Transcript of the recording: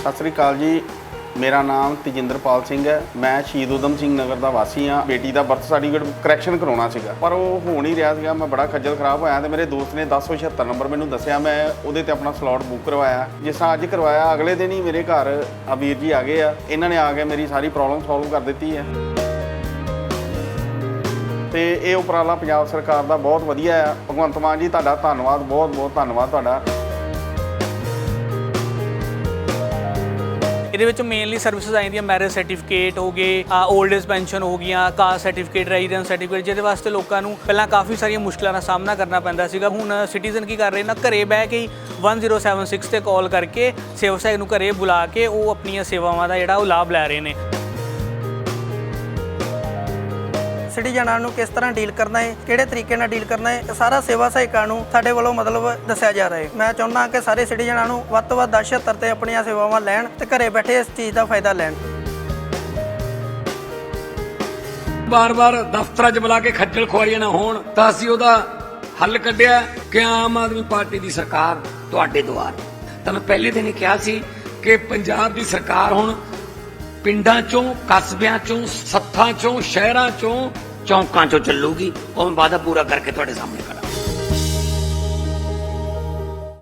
ਸਤਿ ਸ੍ਰੀ ਅਕਾਲ ਜੀ। ਮੇਰਾ ਨਾਮ ਤਜਿੰਦਰਪਾਲ ਸਿੰਘ ਹੈ। ਮੈਂ ਸ਼ਹੀਦ ਊਧਮ ਸਿੰਘ ਨਗਰ ਦਾ ਵਾਸੀ ਹਾਂ। ਬੇਟੀ ਦਾ ਬਰਥ ਸਰਟੀਫਿਕੇਟ ਕਰੈਕਸ਼ਨ ਕਰਾਉਣਾ ਸੀਗਾ। ਪਰ ਉਹ ਹੋ ਨਹੀਂ ਰਿਹਾ ਸੀਗਾ। ਮੈਂ ਬੜਾ ਖੱਜਲ ਖਰਾਬ ਹੋਇਆ ਤੇ ਮੇਰੇ ਦੋਸਤ ਨੇ 1076 ਨੰਬਰ ਮੈਨੂੰ ਦੱਸਿਆ। ਮੈਂ ਉਹਦੇ ਤੇ ਆਪਣਾ ਸਲੋਟ ਬੁੱਕ ਕਰਵਾਇਆ। ਜਿਸ ਤਰ੍ਹਾਂ ਅੱਜ ਕਰਵਾਇਆ, ਅਗਲੇ ਦਿਨ ਹੀ ਮੇਰੇ ਘਰ ਆ ਵੀਰ ਜੀ ਆ ਗਏ ਆ। ਇਹਨਾਂ ਨੇ ਆ ਕੇ ਮੇਰੀ ਸਾਰੀ ਪ੍ਰੋਬਲਮ ਸੋਲਵ ਕਰ ਦਿੱਤੀ ਹੈ। ਤੇ ਇਹ ਉਪਰਾਲਾ ਪੰਜਾਬ ਸਰਕਾਰ ਦਾ ਬਹੁਤ ਵਧੀਆ ਆ। ਭਗਵੰਤ ਮਾਨ ਜੀ, ਤੁਹਾਡਾ ਧੰਨਵਾਦ ਬਹੁਤ ਬਹੁਤ ਧੰਨਵਾਦ ਤੁਹਾਡਾ। ਇਹਦੇ ਵਿੱਚ ਮੇਨਲੀ ਸਰਵਿਸਿਜ਼ ਆ ਜਾਂਦੀਆਂ ਮੈਰਿਜ ਸਰਟੀਫਿਕੇਟ ਹੋ ਗਏ 올ਡ ਏਜ ਪੈਨਸ਼ਨ ਹੋ ਗਈਆਂ ਕਾਸਟ ਸਰਟੀਫਿਕੇਟ ਰੈਜ਼ੀਡੈਂਸ ਸਰਟੀਫਿਕੇਟ ਜਿਹਦੇ ਵਾਸਤੇ ਲੋਕਾਂ ਨੂੰ ਪਹਿਲਾਂ ਕਾਫੀ ਸਾਰੀਆਂ ਮੁਸ਼ਕਲਾਂ ਦਾ ਸਾਹਮਣਾ ਕਰਨਾ ਪੈਂਦਾ ਸੀਗਾ। ਹੁਣ ਸਿਟੀਜ਼ਨ ਕੀ ਕਰ ਰਹੇ ਨਾ, ਘਰੇ ਬਹਿ ਕੇ ਹੀ 1076 ਤੇ ਕਾਲ ਕਰਕੇ ਸੇਵਾ ਨੂੰ ਘਰੇ ਬੁਲਾ ਕੇ ਉਹ ਆਪਣੀਆਂ ਸੇਵਾਵਾਂ ਦਾ ਜਿਹੜਾ ਉਹ ਲਾਭ ਲੈ ਰਹੇ ਨੇ। ਸਿਟੀਜ਼ਨਾਂ ਨੂੰ ਕਿਸ ਤਰ੍ਹਾਂ ਡੀਲ ਕਰਨਾ ਹੈ, ਕਿਹੜੇ ਤਰੀਕੇ ਨਾਲ ਡੀਲ ਕਰਨਾ ਹੈ, ਇਹ ਸਾਰਾ ਸੇਵਾ ਸਹਾਇਕਾਂ ਨੂੰ ਸਾਡੇ ਵੱਲੋਂ ਮਤਲਬ ਦੱਸਿਆ ਜਾ ਰਿਹਾ ਹੈ। ਮੈਂ ਚਾਹੁੰਦਾ ਕਿ ਸਾਰੇ ਸਿਟੀਜ਼ਨਾਂ ਨੂੰ ਵੱਧ ਤੋਂ ਵੱਧ 1076 ਤੇ ਆਪਣੀਆਂ ਸੇਵਾਵਾਂ ਲੈਣ ਤੇ ਘਰੇ ਬੈਠੇ ਇਸ ਚੀਜ਼ ਦਾ ਫਾਇਦਾ ਲੈਣ। ਬਾਰ-ਬਾਰ ਦਫ਼ਤਰਾਂ 'ਚ ਬੁਲਾ ਕੇ ਖੱਜਲ ਖੁਆਰੀਆਂ ਨਾ ਹੋਣ ਤਾਂ ਅਸੀਂ ਉਹਦਾ ਹੱਲ ਕੱਢਿਆ ਕਿ ਆਮ ਆਦਮੀ ਪਾਰਟੀ ਦੀ ਸਰਕਾਰ ਤੁਹਾਡੇ ਦੁਆਰ। ਤਾਂ ਪਹਿਲੇ ਦਿਨ ਹੀ ਕਿਹਾ ਸੀ ਕਿ ਪੰਜਾਬ ਦੀ ਸਰਕਾਰ ਹੁਣ ਪਿੰਡਾਂ 'ਚੋਂ, ਕਸਬਿਆਂ 'ਚੋਂ, ਸੱਥਾਂ 'ਚੋਂ, ਸ਼ਹਿਰਾਂ 'ਚੋਂ ਚੌਂਕਾਂ 'ਚੋਂ ਚੱਲੂਗੀ ਉਹ ਮੈਂ ਵਾਅਦਾ ਪੂਰਾ ਕਰਕੇ ਤੁਹਾਡੇ ਸਾਹਮਣੇ ਕਰ